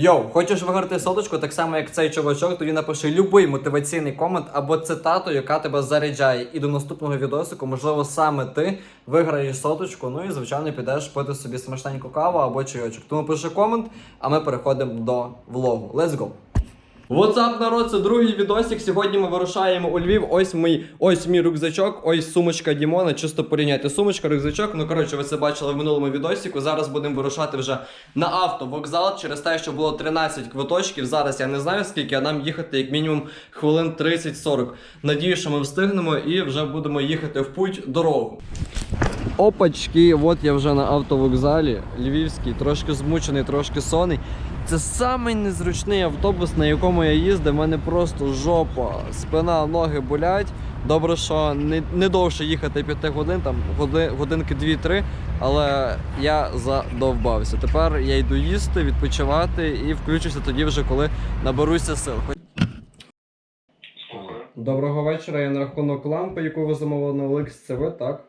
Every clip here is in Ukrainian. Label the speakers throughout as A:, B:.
A: Йоу, хочеш виграти соточку, так само як цей чувачок, тоді напиши любий мотиваційний комент або цитату, яка тебе заряджає. І до наступного відосику, можливо, саме ти виграєш соточку. Ну і звичайно підеш пити собі смачненьку каву або чайочок. Тому пиши комент, а ми переходимо до влогу. Let's go! What's народ, це другий відосик. Сьогодні ми вирушаємо у Львів. Ось мій, ось мій рюкзачок, ось сумочка Дімона. Чисто порівняйте сумочка, рюкзачок. Ну коротше, ви це бачили в минулому відосику. Зараз будемо вирушати вже на автовокзал через те, що було 13 квиточків. Зараз я не знаю скільки, а нам їхати як мінімум хвилин 30-40. Надію, що ми встигнемо і вже будемо їхати в путь дорогу. Опачки, от я вже на автовокзалі. Львівський, трошки змучений, трошки сонний. Це самий незручний автобус, на якому я їздив. У мене просто жопа, спина, ноги болять. Добре, що не, не довше їхати 5 годин, там годи, годинки 2-3, але я задовбався. Тепер я йду їсти, відпочивати і включуся тоді вже, коли наберуся сил. Доброго вечора. Я на рахунок лампи, яку ви замовили на OLX, це ви, так?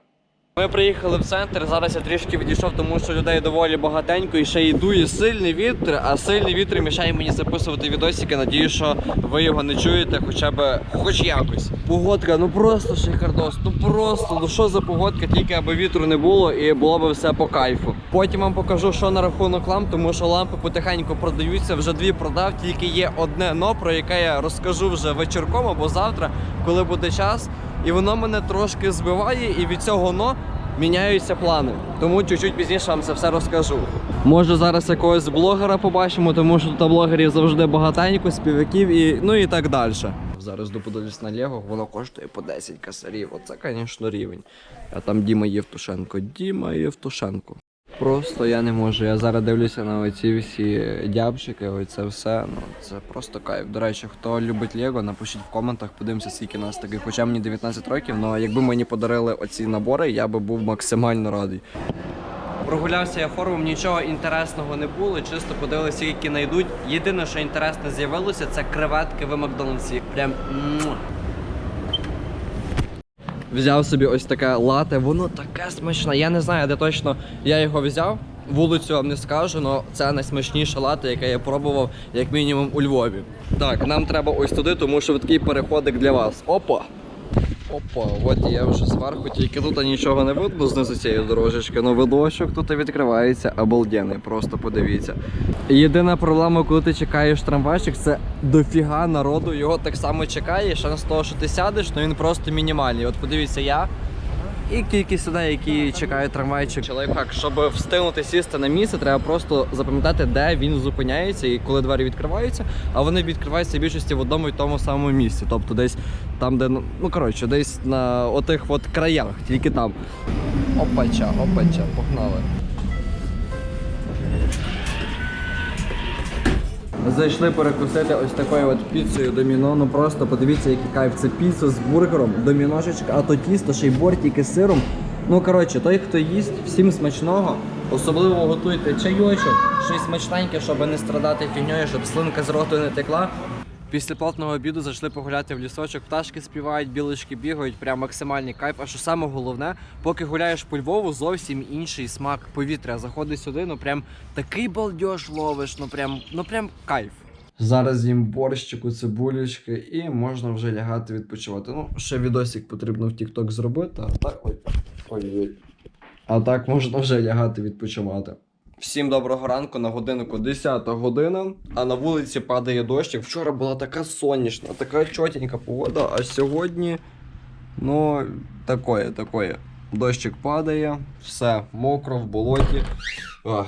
A: Ми приїхали в центр. Зараз я трішки відійшов, тому що людей доволі багатенько і ще й дує сильний вітер, а сильний вітер мішає мені записувати відосики. Надію, що ви його не чуєте, хоча б хоч якось. Погодка, ну просто шикардос, ну просто, ну що за погодка, тільки аби вітру не було і було би все по кайфу. Потім вам покажу, що на рахунок ламп, тому що лампи потихеньку продаються. Вже дві продав, тільки є одне но, про яке я розкажу вже вечірком або завтра, коли буде час. І воно мене трошки збиває, і від цього но міняються плани. Тому чуть-чуть пізніше вам це все розкажу. Може зараз якогось блогера побачимо, тому що тут блогерів завжди багатенько, співаків і ну і так далі. Зараз доподивлюсь на Лего, воно коштує по 10 косарів. Оце, звісно, рівень. А там Діма Євтушенко. Діма Євтушенко. Просто я не можу. Я зараз дивлюся на оці всі дябчики, оце все. Ну це просто кайф. До речі, хто любить Лего, напишіть в коментах, подивимося, скільки нас таких. Хоча мені 19 років, але якби мені подарили оці набори, я би був максимально радий. Прогулявся я форумом, нічого інтересного не було, чисто подивилися, які знайдуть. Єдине, що інтересне з'явилося, це креветки в Макдональдсі. Прям. Взяв собі ось таке лате, воно таке смачне. Я не знаю, де точно я його взяв. Вулицю вам не скажу, але це найсмачніше лате, яке я пробував, як мінімум, у Львові. Так, нам треба ось туди, тому що такий переходик для вас. Опа! Опа, от я вже зверху, тільки тут нічого не видно знизу цієї дорожечки, але видочок тут відкривається обалденний, просто подивіться. Єдина проблема, коли ти чекаєш трамвайчик, це дофіга народу, його так само чекає, шанс того, що ти сядеш, ну він просто мінімальний. От подивіться, я і кількість людей, які чекають трамвайчик. Лайфхак, щоб встигнути сісти на місце, треба просто запам'ятати, де він зупиняється і коли двері відкриваються, а вони відкриваються в більшості в одному і тому самому місці. Тобто десь там, де ну, коротше, десь на отих от краях, тільки там. Опача, опача, погнали. Зайшли перекусити ось такою от піцею доміно. Ну просто подивіться, який кайф. Це піца з бургером, доміношечка, а то тісто, ще й бортики з сиром. Ну коротше, той, хто їсть, всім смачного. Особливо готуйте чайочок, щось смачненьке, щоб не страдати фігньою, щоб слинка з роту не текла. Після плотного обіду зайшли погуляти в лісочок, пташки співають, білочки бігають, прям максимальний кайф. А що саме головне, поки гуляєш по Львову, зовсім інший смак повітря. Заходиш сюди, ну прям такий балдеж ловиш, ну прям, ну прям кайф. Зараз їм борщику, цибулечки і можна вже лягати відпочивати. Ну, ще відосик потрібно в TikTok зробити, а так ой, ой-ой. А так можна вже лягати відпочивати. Всім доброго ранку на годиннику 10 година, а на вулиці падає дощик. Вчора була така сонячна, така чотенька погода, а сьогодні, ну, такое, такое. Дощик падає, все мокро в болоті. Ах.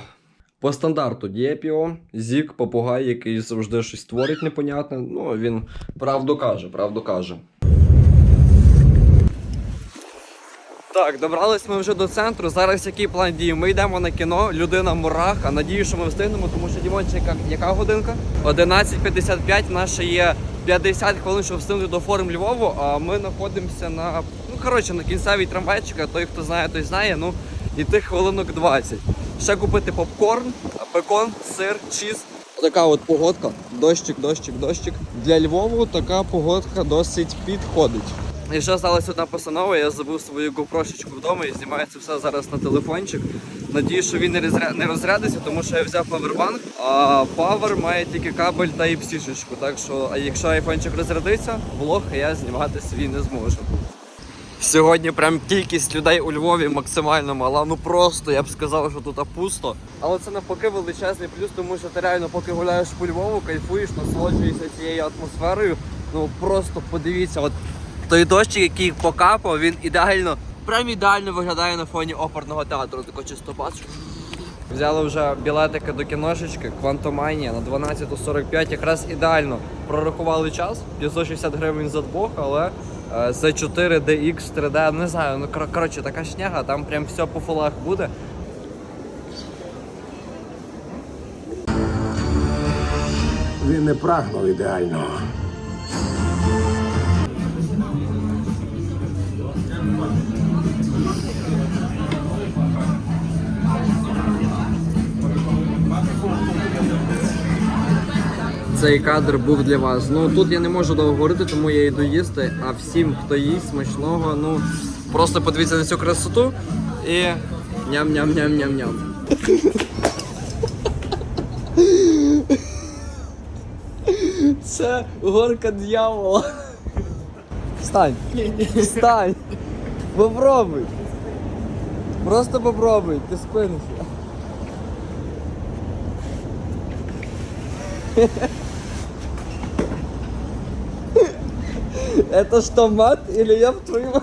A: По стандарту Дєпіо, Зік, попугай, який завжди щось творить непонятне. Ну, він правду каже, правду каже. Так, добрались ми вже до центру. Зараз який план дій? Ми йдемо на кіно, людина мурах, а надію, що ми встигнемо, тому що Дімончик, яка, годинка? 11.55, в нас ще є 50 хвилин, щоб встигнути до форум Львову, а ми знаходимося на. Ну, коротше, на кінцевій трамвайчик, а той, хто знає, той знає, ну, і тих хвилинок 20. Ще купити попкорн, бекон, сир, чіз. Така от погодка. Дощик, дощик, дощик. Для Львову така погодка досить підходить. І ще сталася одна постанова, я забув свою GoPro-шечку вдома і знімаю це все зараз на телефончик. Надію, що він не розрядиться, тому що я взяв павербанк, а павер має тільки кабель та і псішечку. Так що, а якщо айфончик розрядиться, влог я знімати свій не зможу. Сьогодні прям кількість людей у Львові максимально мала. Ну просто я б сказав, що тут пусто. Але це навпаки величезний плюс, тому що ти реально поки гуляєш по Львову, кайфуєш, насолоджуєшся цією атмосферою. Ну просто подивіться, от той дощик, який покапав, він ідеально, прям ідеально виглядає на фоні оперного театру. Тако чисто бачу. Взяли вже білетики до кіношечки, Квантоманія на 12.45, якраз ідеально прорахували час, 560 гривень за двох, але е, за 4 DX 3D, не знаю, ну кор- коротше, така шняга, там прям все по фолах буде.
B: Він не прагнув ідеального.
A: Цей кадр був для вас. Ну тут я не можу довго говорити, тому я йду їсти. А всім, хто їсть смачного, ну просто подивіться на цю красоту і ням-ням-ням-ням-ням. Це горка дьявола. Встань. Встань. Попробуй. Просто попробуй, ти спинишся. Это что, мат или я в твою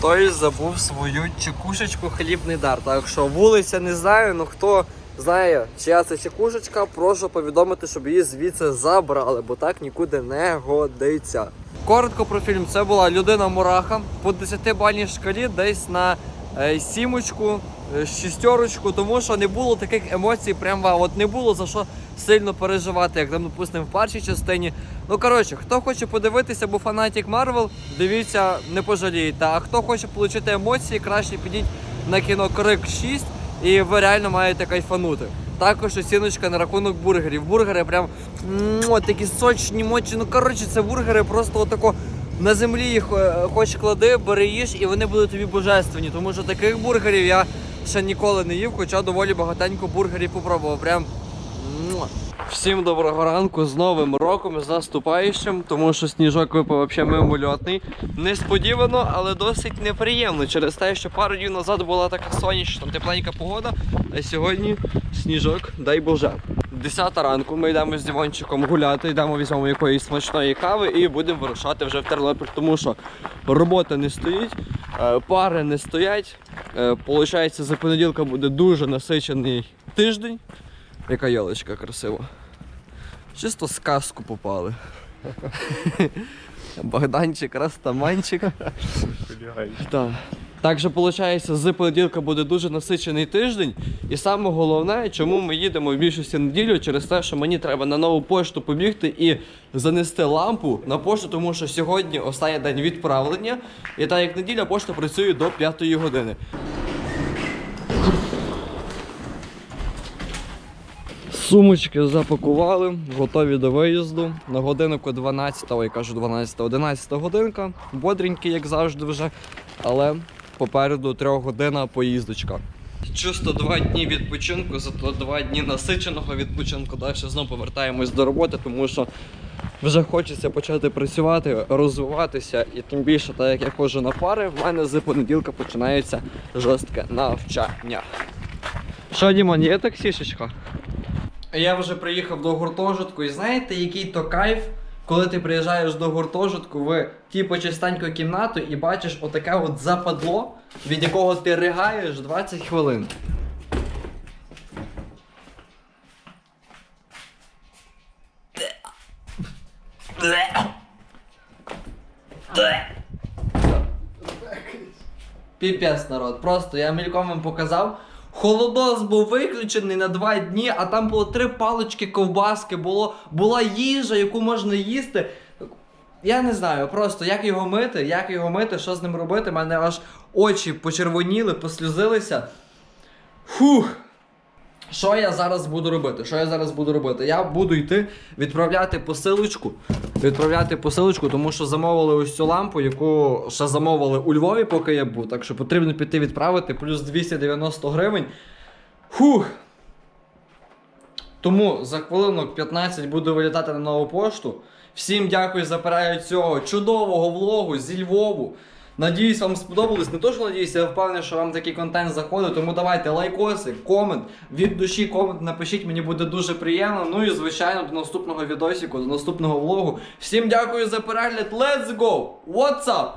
A: Хтось забув свою чекушечку хлібний дар. Так що вулиця не знаю, ну хто знає, чия це чекушечка, прошу повідомити, щоб її звідси забрали, бо так нікуди не годиться. Коротко про фільм. Це була людина мураха по 10-бальній шкалі, десь на е, сімочку, е, шістерочку, тому що не було таких емоцій, прям вау. От не було за що сильно переживати, як там, допустимо, в першій частині. Ну коротше, хто хоче подивитися, бо фанатік Марвел, дивіться, не пожалієте. А хто хоче отримати емоції, краще підіть на кіно Крик 6 і ви реально маєте кайфанути. Також оціночка на рахунок бургерів. Бургери прям м, такі сочні, мочі. Ну коротше, це бургери просто отако. На землі їх е, хоч клади, бери їж, і вони будуть тобі божественні. Тому що таких бургерів я ще ніколи не їв, хоча доволі багатенько бургерів попробував. Прям. Всім доброго ранку з Новим роком, з наступаючим, тому що сніжок випав взагалі мимольотний. Несподівано, але досить неприємно через те, що пару днів назад була така сонячна, тепленька погода, а сьогодні сніжок, дай Боже. Десята ранку ми йдемо з Дімончиком гуляти, йдемо візьмемо якоїсь смачної кави і будемо вирушати вже в Тернопіль, тому що робота не стоїть, е, пари не стоять. Е, Получається, за понеділка буде дуже насичений тиждень. Яка ялочка красива. Чисто сказку попали. Богданчик, Растаманчик. Так. Так що, виходить, з понеділка буде дуже насичений тиждень. І саме головне, чому ми їдемо в більшості неділю, через те, що мені треба на нову пошту побігти і занести лампу на пошту, тому що сьогодні останній день відправлення. І так як неділя, пошта працює до 5 години. Сумочки запакували, готові до виїзду. На годиннику 12, ой, кажу 12, 11 годинка. Бодренький, як завжди, вже. Але попереду трьохгодинна поїздочка. Чисто два дні відпочинку, зато два дні насиченого відпочинку. Далі знову повертаємось до роботи, тому що вже хочеться почати працювати, розвиватися, і тим більше, так як я ходжу на пари, в мене з понеділка починається жорстке навчання. Що, Дімон, є таксішечка? Я вже приїхав до гуртожитку, і знаєте, який то кайф, коли ти приїжджаєш до гуртожитку в типу чистеньку кімнату і бачиш отаке от западло, від якого ти ригаєш 20 хвилин. Піпець народ. Просто я мільком вам показав. Холодос був виключений на два дні, а там було три палички ковбаски, було, була їжа, яку можна їсти. Я не знаю просто, як його мити, як його мити, що з ним робити. У мене аж очі почервоніли, послюзилися. Фух. Що я зараз буду робити? Що я зараз буду робити? Я буду йти відправляти посилочку. Відправляти посилочку, тому що замовили ось цю лампу, яку ще замовили у Львові, поки я був. Так що потрібно піти відправити, плюс 290 гривень. Фух. Тому за хвилинок 15 буду вилітати на нову пошту. Всім дякую за перегляд цього чудового влогу зі Львову. Надіюсь, вам сподобалось. Не то, що надіюсь, я впевнений, що вам такий контент заходить. Тому давайте лайкоси, комент. Від душі комент напишіть, мені буде дуже приємно. Ну і звичайно, до наступного відосіку, до наступного влогу. Всім дякую за перегляд. Let's go! What's up?